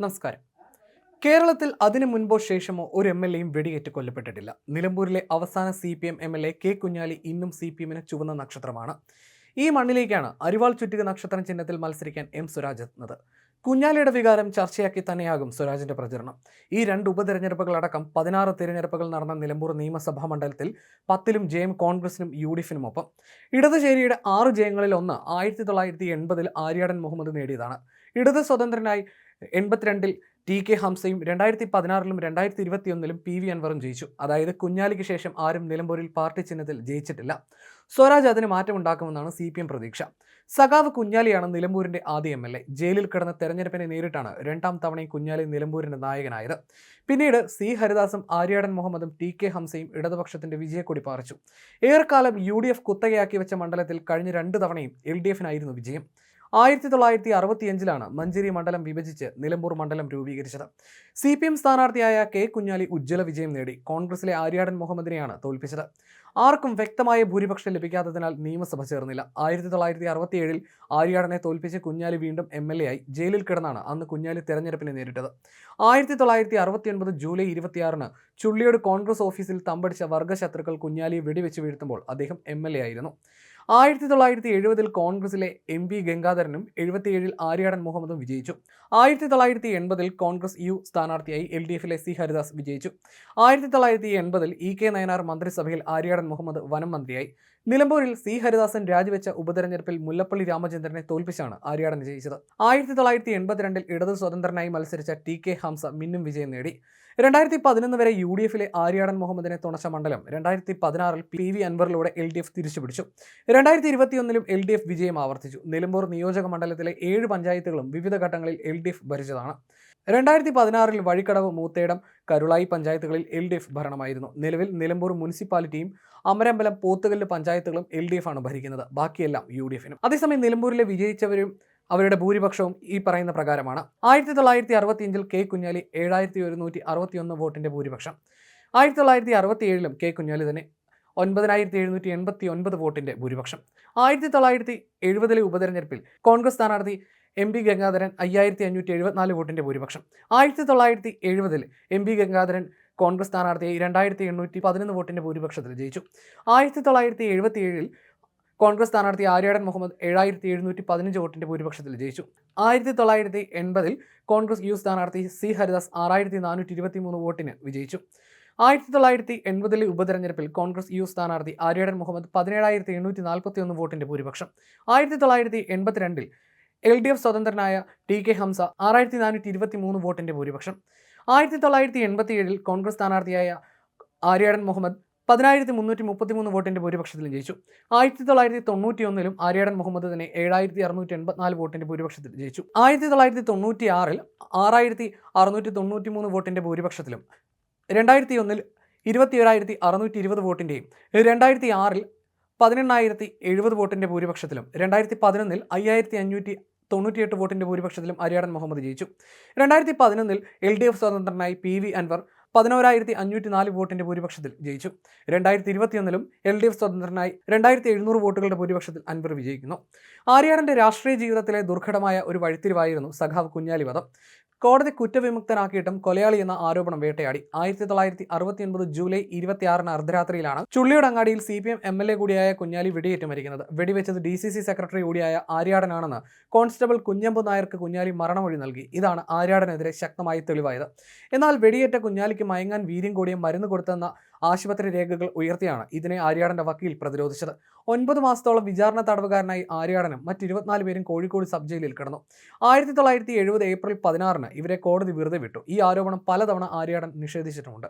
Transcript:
നമസ്കാരം. കേരളത്തിൽ അതിനു മുൻപോ ശേഷമോ ഒരു എം എൽ എയും വെടിയേറ്റ് കൊല്ലപ്പെട്ടിട്ടില്ല. നിലമ്പൂരിലെ അവസാന C P M M L A K Kunhali ഇന്നും സി പി എമ്മിന് ചുവന്ന നക്ഷത്രമാണ്. ഈ മണ്ണിലേക്കാണ് അരിവാൾ ചുറ്റിക നക്ഷത്രം ചിഹ്നത്തിൽ മത്സരിക്കാൻ എം സ്വരാജ് എത്തുന്നത്. കുഞ്ഞാലിയുടെ വികാരം ചർച്ചയാക്കി തന്നെയാകും സ്വരാജിന്റെ പ്രചരണം. ഈ രണ്ട് ഉപതെരഞ്ഞെടുപ്പുകളടക്കം പതിനാറ് തിരഞ്ഞെടുപ്പുകൾ നടന്ന നിലമ്പൂർ നിയമസഭാ മണ്ഡലത്തിൽ പത്തിലും ജയം കോൺഗ്രസിനും യു ഡി എഫിനും ഒപ്പം ഇടതുചേരിയുടെ ആറ് ജയങ്ങളിൽ ഒന്ന് ആയിരത്തി തൊള്ളായിരത്തി എൺപതിൽ ആര്യാടൻ മുഹമ്മദ് നേടിയതാണ്. ഇടത് സ്വതന്ത്രനായി എൺപത്തിരണ്ടിൽ ടി കെ ഹംസയും രണ്ടായിരത്തി പതിനാറിലും രണ്ടായിരത്തി ഇരുപത്തിയൊന്നിലും പി വി അൻവറും ജയിച്ചു. അതായത് കുഞ്ഞാലിക്ക് ശേഷം ആരും നിലമ്പൂരിൽ പാർട്ടി ചിഹ്നത്തിൽ ജയിച്ചിട്ടില്ല. സ്വരാജ് അതിന് മാറ്റമുണ്ടാക്കുമെന്നാണ് സി പി എം പ്രതീക്ഷ. സഖാവ് കുഞ്ഞാലിയാണ് നിലമ്പൂരിന്റെ ആദ്യ എം എൽ എ. ജയിലിൽ കിടന്ന തെരഞ്ഞെടുപ്പിനെ നേരിട്ടാണ് രണ്ടാം തവണയും കുഞ്ഞാലി നിലമ്പൂരിന്റെ നായകനായത്. പിന്നീട് സി ഹരിദാസും ആര്യാടൻ മുഹമ്മദും ടി കെ ഹംസയും ഇടതുപക്ഷത്തിന്റെ വിജയക്കൊടി പാറിച്ചു. ഏറെക്കാലം യു ഡി എഫ് കുത്തകയാക്കി വെച്ച മണ്ഡലത്തിൽ കഴിഞ്ഞ രണ്ട് തവണയും എൽ ഡി എഫിനായിരുന്നു വിജയം. ആയിരത്തി തൊള്ളായിരത്തി അറുപത്തിയഞ്ചിലാണ് മഞ്ചേരി മണ്ഡലം വിഭജിച്ച് നിലമ്പൂർ മണ്ഡലം രൂപീകരിച്ചത്. സി പി എം സ്ഥാനാർത്ഥിയായ കെ കുഞ്ഞാലി ഉജ്ജ്വല വിജയം നേടി കോൺഗ്രസിലെ ആര്യാടൻ മുഹമ്മദിനെയാണ് തോൽപ്പിച്ചത്. ആർക്കും വ്യക്തമായ ഭൂരിപക്ഷം ലഭിക്കാത്തതിനാൽ നിയമസഭ ചേർന്നില്ല. ആയിരത്തി തൊള്ളായിരത്തി അറുപത്തിയേഴിൽ ആര്യാടനെ തോൽപ്പിച്ച് കുഞ്ഞാലി വീണ്ടും എം എൽ എ ആയി ജയിലിൽ കിടന്നാണ് അന്ന് കുഞ്ഞാലി തെരഞ്ഞെടുപ്പിനെ നേരിട്ടത്. ആയിരത്തി തൊള്ളായിരത്തി അറുപത്തിയൊൻപത് ജൂലൈ ഇരുപത്തിയാറിന് ചുള്ളിയോട് കോൺഗ്രസ് ഓഫീസിൽ തമ്പടിച്ച വർഗശത്രുക്കൾ കുഞ്ഞാലിയെ വെടിവെച്ച് വീഴ്ത്തുമ്പോൾ അദ്ദേഹം എം എൽ എ ആയിരുന്നു. ആയിരത്തി തൊള്ളായിരത്തി എഴുപതിൽ കോൺഗ്രസിലെ എം പി ഗംഗാധരനും എഴുപത്തിയേഴിൽ ആര്യാടൻ മുഹമ്മദും വിജയിച്ചു. ആയിരത്തി തൊള്ളായിരത്തി എൺപതിൽ കോൺഗ്രസ് യു സ്ഥാനാർത്ഥിയായി എൽ ഡി എഫിലെ സി ഹരിദാസ് വിജയിച്ചു. ആയിരത്തി തൊള്ളായിരത്തി എൺപതിൽ ഇ കെ നയനാർ മന്ത്രിസഭയിൽ ആര്യാടൻ മുഹമ്മദ് വനം മന്ത്രിയായി. നിലമ്പൂരിൽ സി ഹരിദാസൻ രാജിവെച്ച ഉപതെരഞ്ഞെടുപ്പിൽ മുല്ലപ്പള്ളി രാമചന്ദ്രനെ തോൽപ്പിച്ചാണ് ആര്യാടൻ വിജയിച്ചത്. ആയിരത്തി തൊള്ളായിരത്തി എൺപത്തിരണ്ടിൽ ഇടതു സ്വതന്ത്രനായി മത്സരിച്ച ടി കെ ഹംസ മിന്നും വിജയം നേടി. രണ്ടായിരത്തി പതിനൊന്ന് വരെ യു ഡി എഫിലെ ആര്യാടൻ മുഹമ്മദിനെ തുണച്ച മണ്ഡലം രണ്ടായിരത്തി പതിനാറിൽ പി വി അൻവറിലൂടെ എൽ ഡി എഫ് തിരിച്ചുപിടിച്ചു. രണ്ടായിരത്തി ഇരുപത്തിയൊന്നിലും എൽ ഡി എഫ് വിജയം ആവർത്തിച്ചു. നിലമ്പൂർ നിയോജക മണ്ഡലത്തിലെ ഏഴ് പഞ്ചായത്തുകളും വിവിധ ഘട്ടങ്ങളിൽ എൽ ഡി എഫ് ഭരിച്ചതാണ്. രണ്ടായിരത്തി പതിനാറിൽ വഴിക്കടവ് മൂത്തേടം കരുളായി പഞ്ചായത്തുകളിൽ എൽ ഡി എഫ് ഭരണമായിരുന്നു. നിലവിൽ നിലമ്പൂർ മുനിസിപ്പാലിറ്റിയും അമരമ്പലം പോത്തുകല്ല് പഞ്ചായത്തുകളും എൽ ഡി എഫ് ആണ് ഭരിക്കുന്നത്. ബാക്കിയെല്ലാം യു ഡി എഫിനും. അതേസമയം നിലമ്പൂരിലെ വിജയിച്ചവരും അവരുടെ ഭൂരിപക്ഷവും ഈ പറയുന്ന പ്രകാരമാണ്. ആയിരത്തി തൊള്ളായിരത്തി അറുപത്തിയഞ്ചിൽ കെ കുഞ്ഞാലി ഏഴായിരത്തി ഒരുന്നൂറ്റി അറുപത്തിയൊന്ന് വോട്ടിന്റെ ഭൂരിപക്ഷം. ആയിരത്തി തൊള്ളായിരത്തി അറുപത്തി ഏഴിലും കെ കുഞ്ഞാലി തന്നെ ഒൻപതിനായിരത്തി എഴുന്നൂറ്റി എൺപത്തി ഒൻപത് വോട്ടിന്റെ ഭൂരിപക്ഷം. ആയിരത്തി തൊള്ളായിരത്തി എഴുപതിലെ ഉപതെരഞ്ഞെടുപ്പിൽ കോൺഗ്രസ് സ്ഥാനാർത്ഥി എം പി ഗംഗാധരൻ അയ്യായിരത്തി അഞ്ഞൂറ്റി എഴുപത്തിനാല് വോട്ടിന്റെ ഭൂരിപക്ഷം. ആയിരത്തി തൊള്ളായിരത്തി എഴുപതിൽ എം പി ഗംഗാധരൻ കോൺഗ്രസ് സ്ഥാനാർത്ഥിയെ രണ്ടായിരത്തി എണ്ണൂറ്റി പതിനൊന്ന് വോട്ടിന്റെ ഭൂരിപക്ഷത്തിൽ ജയിച്ചു. ആയിരത്തി തൊള്ളായിരത്തി എഴുപത്തി ഏഴിൽ കോൺഗ്രസ് സ്ഥാനാർത്ഥി ആര്യാടൻ മുഹമ്മദ് ഏഴായിരത്തി എഴുന്നൂറ്റി പതിനഞ്ച് വോട്ടിന്റെ ഭൂരിപക്ഷത്തിൽ ജയിച്ചു. ആയിരത്തി തൊള്ളായിരത്തി എൺപതിൽ കോൺഗ്രസ് യു സ്ഥാനാർത്ഥി സി ഹരിദാസ് ആറായിരത്തി നാനൂറ്റി ഇരുപത്തി മൂന്ന് വോട്ടിന് വിജയിച്ചു. ആയിരത്തി തൊള്ളായിരത്തി എൺപതിലെ ഉപതെരഞ്ഞെടുപ്പിൽ കോൺഗ്രസ് യു സ്ഥാനാർത്ഥി ആര്യാടൻ മുഹമ്മദ് പതിനേഴായിരത്തി എണ്ണൂറ്റി നാൽപ്പത്തി ഒന്ന് വോട്ടിന്റെ ഭൂരിപക്ഷം. ആയിരത്തി തൊള്ളായിരത്തി എൺപത്തിരണ്ടിൽ എൽ ഡി എഫ് സ്വതന്ത്രനായ ടി കെ ഹംസ ആറായിരത്തി നാനൂറ്റി ഇരുപത്തി മൂന്ന് വോട്ടിന്റെ ഭൂരിപക്ഷം. ആയിരത്തി തൊള്ളായിരത്തി എൺപത്തി ഏഴിൽ കോൺഗ്രസ് സ്ഥാനാർത്ഥിയായ ആര്യാടൻ മുഹമ്മദ് പതിനായിരത്തി മുന്നൂറ്റി മുപ്പത്തി മൂന്ന് വോട്ടിന്റെ ഭൂരിപക്ഷത്തിലും ജയിച്ചു. ആയിരത്തി തൊള്ളായിരത്തി തൊണ്ണൂറ്റി ഒന്നിലും ആര്യാടൻ മുഹമ്മദ് തന്നെ ഏഴായിരത്തി അറുന്നൂറ്റി എൺപത്തിനാല് വോട്ടിന്റെ ഭൂരിപക്ഷത്തിൽ ജയിച്ചു. ആയിരത്തി തൊള്ളായിരത്തി തൊണ്ണൂറ്റി ആറിൽ ആറായിരത്തി അറുന്നൂറ്റി തൊണ്ണൂറ്റി മൂന്ന് വോട്ടിന്റെ ഭൂരിപക്ഷത്തിലും രണ്ടായിരത്തി ഒന്നിൽ ഇരുപത്തി ഏഴായിരത്തി അറുന്നൂറ്റി ഇരുപത് വോട്ടിന്റെയും രണ്ടായിരത്തി ആറിൽ പതിനെണ്ണായിരത്തി എഴുപത് വോട്ടിന്റെ ഭൂരിപക്ഷത്തിലും രണ്ടായിരത്തി പതിനൊന്നിൽ അയ്യായിരത്തി അഞ്ഞൂറ്റി തൊണ്ണൂറ്റിയെട്ട് വോട്ടിന്റെ ഭൂരിപക്ഷത്തിലും അരിയാടൻ മുഹമ്മദ് ജയിച്ചു. രണ്ടായിരത്തി പതിനൊന്നിൽ എൽ ഡി എഫ് സ്വതന്ത്രനായി പി വി അൻവർ പതിനോരായിരത്തി അഞ്ഞൂറ്റി നാല് വോട്ടിന്റെ ഭൂരിപക്ഷത്തിൽ ജയിച്ചു. രണ്ടായിരത്തി ഇരുപത്തിയൊന്നിലും എൽ ഡി എഫ് സ്വതന്ത്രനായി രണ്ടായിരത്തി എഴുന്നൂറ് വോട്ടുകളുടെ ഭൂരിപക്ഷത്തിൽ അൻവർ വിജയിക്കുന്നു. ആര്യാടന്റെ രാഷ്ട്രീയ ജീവിതത്തിലെ ദുർഘടമായ ഒരു വഴിത്തിരിവായിരുന്നു സഖാവ് കുഞ്ഞാലി വധം കോടതി കുറ്റവിമുക്തനാക്കിയിട്ടും കൊലയാളി എന്ന ആരോപണം വേട്ടയാടി. ആയിരത്തി തൊള്ളായിരത്തി അറുപത്തി ഒൻപത് ജൂലൈ ഇരുപത്തിയാറിന് അർദ്ധരാത്രിയിലാണ് ചുള്ളിയുടെ അങ്ങാടിയിൽ C P M M L A കൂടിയായ കുഞ്ഞാലി വെടിയേറ്റ് മരിക്കുന്നത് വെടിവെച്ചത് ഡി സി സി സെക്രട്ടറി കൂടിയായ ആര്യാടനാണെന്ന് കോൺസ്റ്റബിൾ കുഞ്ഞമ്പു നായർക്ക് കുഞ്ഞാലി മരണമൊഴി നൽകി. ഇതാണ് ആര്യാടനെതിരെ ശക്തമായി തെളിവായത്. എന്നാൽ വെടിയേറ്റ കുഞ്ഞാലിക്ക് മയങ്ങാൻ വീര്യം കൂടിയ മരുന്ന് കൊടുത്തെന്ന ആശുപത്രി രേഖകൾ ഉയർത്തിയാണ് ഇതിനെ ആര്യാടന്റെ വക്കീൽ പ്രതിരോധിച്ചത്. ഒൻപത് മാസത്തോളം വിചാരണ തടവുകാരനായി ആര്യാടനും മറ്റ് ഇരുപത്തിനാല് പേരും കോഴിക്കോട് സബ് ജയിലിൽ കിടന്നു. ആയിരത്തി തൊള്ളായിരത്തി എഴുപത് ഏപ്രിൽ പതിനാറിന് ഇവരെ കോടതി വെറുതെ വിട്ടു. ഈ ആരോപണം പലതവണ ആര്യാടൻ നിഷേധിച്ചിട്ടുമുണ്ട്.